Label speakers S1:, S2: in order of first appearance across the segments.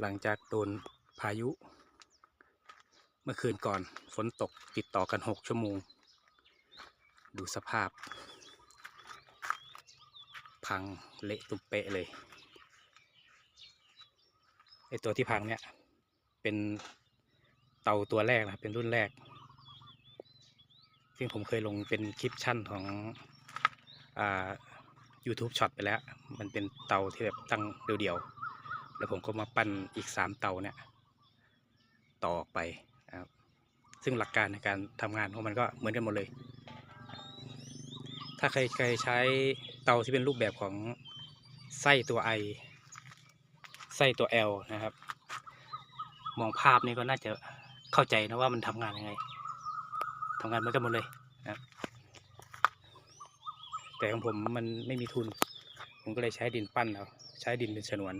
S1: หลังจากโดนพายุ เมื่อคืนก่อนฝนตกติดต่อกันหกชั่วโมง ดูสภาพ พังเละตุ้มเปะเลยไอตัวที่พังเนี่ยเป็นเตาตัวแรกนะเป็นรุ่นแรก ซึ่งผมเคยลงเป็นคลิปชั่นของอ่า YouTube ช็อตไปแล้ว มันเป็นเตาที่แบบตั้งเดี่ยวๆ แล้วผมก็มาปั้นอีกสามเตาเนี่ยต่อออกไปนะครับซึ่งหลักการในการทำงานของมันก็เหมือนกันหมดเลย ถ้าใครเคยใช้เตาที่เป็นรูปแบบของไส้ตัว I ไส้ตัว L นะครับ มองภาพนี่ก็น่าจะเข้าใจนะว่ามันทำงานยังไงทำงานเหมือนกันหมดเลยนะแต่ของผมมันไม่มีทุน ผมก็เลยใช้ดินปั้นเอาใช้ดินเป็นฉนวน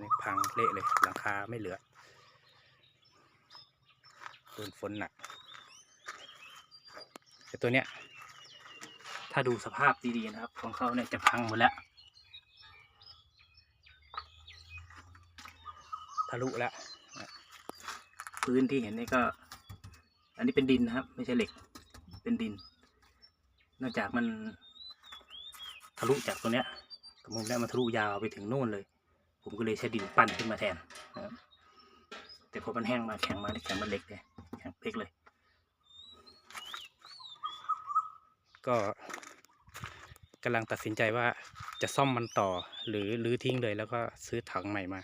S1: นนี้พังเละเลยหลังคาไม่เหลือโดนฝนหนักแต่ตัวเนี้ย ถ้าดูสภาพดีๆนะครับ ของเขาเนี่ยจะพังหมดแล้วทะลุแล้วพื้นที่เห็นนี่ก็ อันนี้เป็นดินนะครับ ไม่ใช่เหล็ก เป็นดินเนื่องจากมันทะลุจากตรงเนี้ยกับมุมเนี้ยมันทะลุยาวไปถึงโน่นเลย ผมก็เลยใช้ดินปั้นขึ้นมาแทนนะครับแต่พอมันแห้งมาแข็งมาแข็งมันเล็กเลยแข็งเป๊กเลย ก็กำลังตัดสินใจว่าจะซ่อมมันต่อหรือรื้อทิ้งเลยแล้วก็ซื้อถังใหม่มา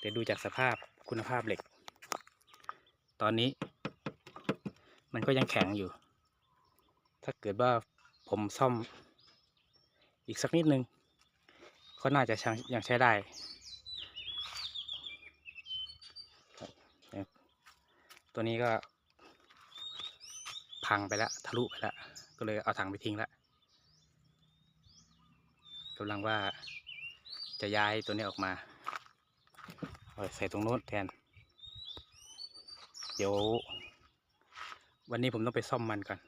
S1: แต่ดูจากสภาพคุณภาพเหล็ก ตอนนี้ มันก็ยังแข็งอยู่ ถ้าเกิดว่าผมซ่อมอีกสักนิดนึง ก็น่าจะยังยังใช้ได้ตัวนี้ก็พังไปแล้วทะลุไปแล้วก็เลยเอาถังไปทิ้งแล้วกำลังว่าจะย้ายตัวนี้ออกมาใส่ตรงโน้นแทน เดี๋ยว วันนี้ผมต้องไปซ่อมมันก่อน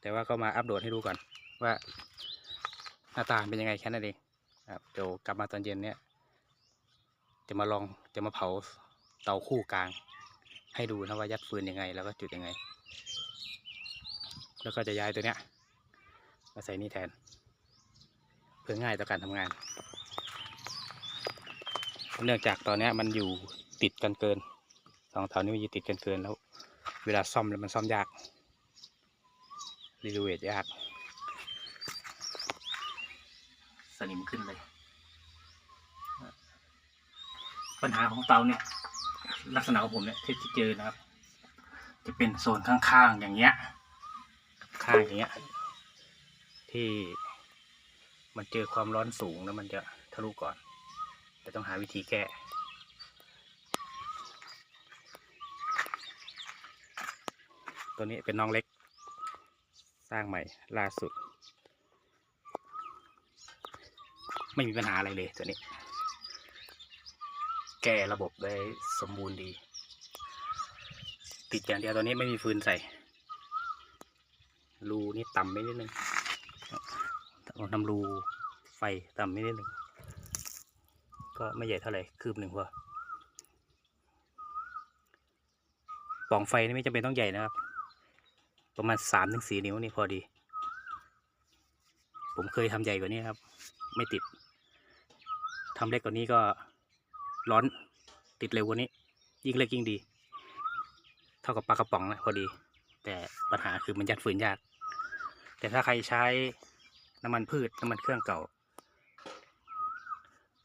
S1: แต่ว่าก็มาอัปโหลดให้ดูก่อนว่าหน้าตาเป็นยังไงแค่นั้นเอง ครับเดี๋ยวกลับมาตอนเย็นเนี่ยจะมาลองจะมาเผาเตาคู่กลาง ให้ดูนะว่ายัดฟืนยังไง แล้วก็จุดยังไง แล้วก็จะย้ายตัวเนี้ยมาใส่นี่แทน เพื่อง่ายต่อการทำงาน เนื่องจากตอนเนี้ยมันอยู่ติดกันเกินสองแถวนี้มันอยู่ติดกันเกินแล้ว เวลาซ่อมแล้วมันซ่อมยากรีโนเวทยาก สนิมขึ้นเลย ปัญหาของเตาเนี่ย ลักษณะของผมเนี่ยที่เจอนะครับ จะเป็นโซนข้างๆอย่างเงี้ย ข้างอย่างเงี้ย ที่มันเจอความร้อนสูงแล้วมันจะทะลุก่อน แต่ต้องหาวิธีแก้ตัวนี้เป็นน้องเล็ก สร้างใหม่ล่าสุด ไม่มีปัญหาอะไรเลยตัวนี้ แก้ระบบได้สมบูรณ์ดี ติดอย่างเดียวตัวนี้ไม่มีฟืนใส่ รูนี่ต่ำไปนิดนึงต้องทำรูไฟต่ำไปนิดนึง ก็ไม่ใหญ่เท่าไหร่คืบหนึ่งพอปล่องไฟนี่ไม่จำเป็นต้องใหญ่นะครับ ประมาณสามถึงสี่นิ้วนี่พอดี ผมเคยทำใหญ่กว่านี้ครับ ไม่ติด ทำเล็กกว่านี้ก็ร้อนติดเร็วกว่านี้ ยิ่งเล็กยิ่งดี เท่ากับปลากระป๋องนะพอดี แต่ปัญหาคือมันยัดฝืนยาก แต่ถ้าใครใช้น้ำมันพืชน้ำมันเครื่องเก่า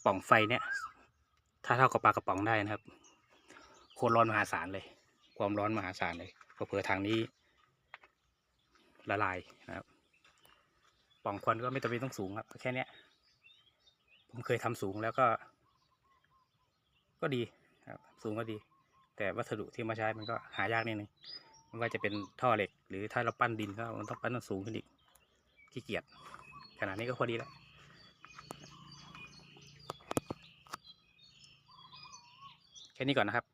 S1: ป่องไฟเนี่ย ถ้าเท่ากับปลากระป๋องได้นะครับ โคตรร้อนมหาศาลเลย ความร้อนมหาศาลเลยเผื่อทางนี้ ละลายนะครับ ป่องควันก็ไม่จำเป็นต้องสูงครับแค่เนี้ย ผมเคยทำสูงแล้วก็ ก็ดีครับ สูงก็ดี แต่วัสดุที่มาใช้มันก็หายากนิดนึงไม่ว่าจะเป็นท่อเหล็ก หรือถ้าเราปั้นดินก็มันต้องปั้นต้องสูงขึ้นอีกขี้เกียจขนาดนี้ก็พอดีแล้วแค่นี้ก่อนนะครับ